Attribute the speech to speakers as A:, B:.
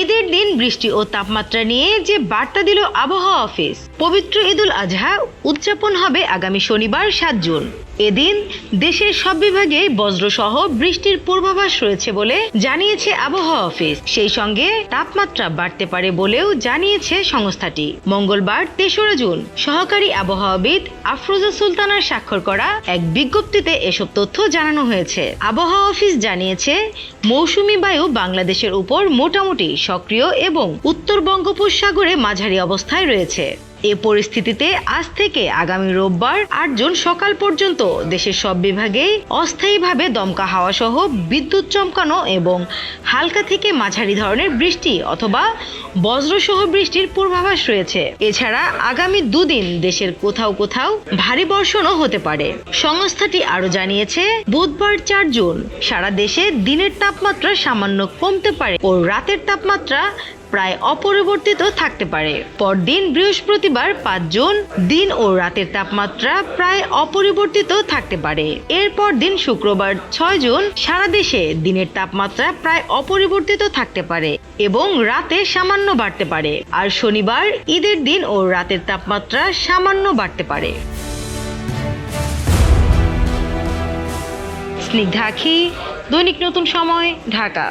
A: ঈদের দিন বৃষ্টি ও তাপমাত্রা নিয়ে যে বার্তা দিল আবহাওয়া অফিস, পবিত্র ঈদুল আজহা উদযাপন হবে আগামী শনিবার সাত জুন। এদিন দেশের সব বিভাগে বজ্রসহ বৃষ্টির পূর্বাভাস রয়েছে বলে জানিয়েছে আবহাওয়া অফিস। সেই সঙ্গে তাপমাত্রা বাড়তে পারে বলেও জানিয়েছে সংস্থাটি। মঙ্গলবার তেসরা জুন সহকারী আবহাওয়াবিদ আফরোজা সুলতানার স্বাক্ষর করা এক বিজ্ঞপ্তিতে এসব তথ্য জানানো হয়েছে। আবহাওয়া অফিস জানিয়েছে, মৌসুমী বায়ু বাংলাদেশের উপর মোটামুটি সক্রিয় এবং উত্তর বঙ্গোপসাগরে মাঝারি অবস্থায় রয়েছে। এ পরিস্থিতিতে আজ থেকে আগামী রোববার আট জুন সকাল পর্যন্ত দেশের সব বিভাগেই অস্থায়ীভাবে দমকা হাওয়া সহ বিদ্যুৎ চমকানো এবং হালকা থেকে মাঝারি ধরনের বৃষ্টি অথবা বজ্রসহ বৃষ্টির পূর্বাভাস রয়েছে। এছাড়া আগামী দুদিন দেশের কোথাও কোথাও ভারী বর্ষণও হতে পারে। সংস্থাটি আরও জানিয়েছে, বুধবার চার জুন সারা দেশে দিনের তাপমাত্রা সামান্য কমতে পারে ও রাতের তাপমাত্রা প্রায় অপরিবর্তিত থাকতে পারে। পরদিন বৃহস্পতিবার পাঁচ জুন, দিন ও রাতের তাপমাত্রা প্রায় অপরিবর্তিত থাকতে পারে। এরপর দিন শুক্রবার ছয় জুন, সারা দেশে দিনের তাপমাত্রা প্রায় অপরিবর্তিত থাকতে পারে এবং রাতে সামান্য বাড়তে পারে। আর শনিবার, ঈদের দিন ও রাতের তাপমাত্রা সামান্য বাড়তে পারে। স্নিগ্ধা আখি, দৈনিক নতুন সময়, ঢাকা।